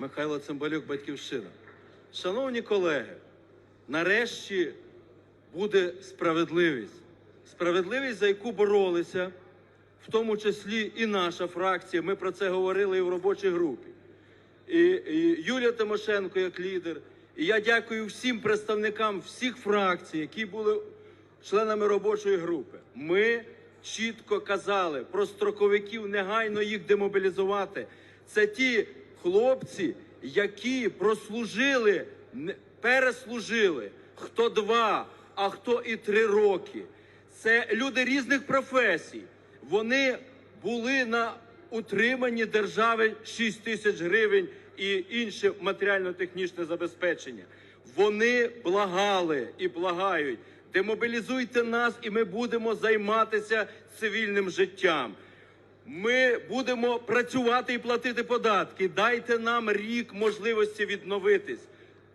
Михайло Цимбалюк, Батьківщина. Шановні колеги, нарешті буде справедливість. Справедливість, за яку боролися, в тому числі і наша фракція. Ми про це говорили і в робочій групі. І, і Юлія Тимошенко як лідер. І я дякую всім представникам всіх фракцій, які були членами робочої групи. Ми чітко казали про строковиків, негайно їх демобілізувати. Це ті хлопці, які прослужили, переслужили хто два, а хто і три роки. Це люди різних професій. Вони були на утриманні держави 6 тисяч гривень і інше матеріально-технічне забезпечення. Вони благали і благають. Демобілізуйте нас, і ми будемо займатися цивільним життям. Ми будемо працювати і платити податки. Дайте нам рік можливості відновитись.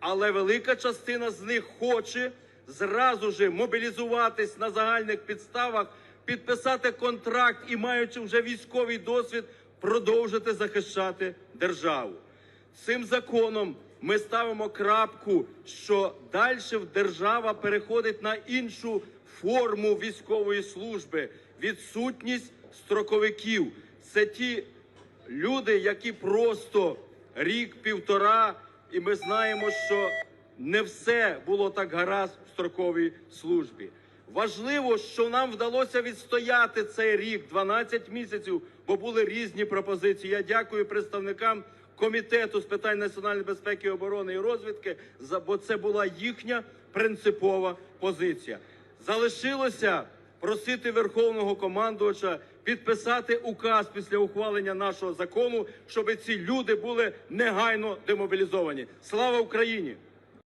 Але велика частина з них хоче зразу ж мобілізуватись на загальних підставах, підписати контракт і, маючи вже військовий досвід, продовжити захищати державу. Цим законом ми ставимо крапку, що далі держава переходить на іншу форму військової служби. Відсутність строковиків. Це ті люди, які просто рік-півтора, і ми знаємо, що не все було так гаразд в строковій службі. Важливо, що нам вдалося відстояти цей рік, 12 місяців, бо були різні пропозиції. Я дякую представникам комітету з питань національної безпеки, оборони і розвідки, бо це була їхня принципова позиція. Залишилося просити верховного командувача підписати указ після ухвалення нашого закону, щоб ці люди були негайно демобілізовані. Слава Україні!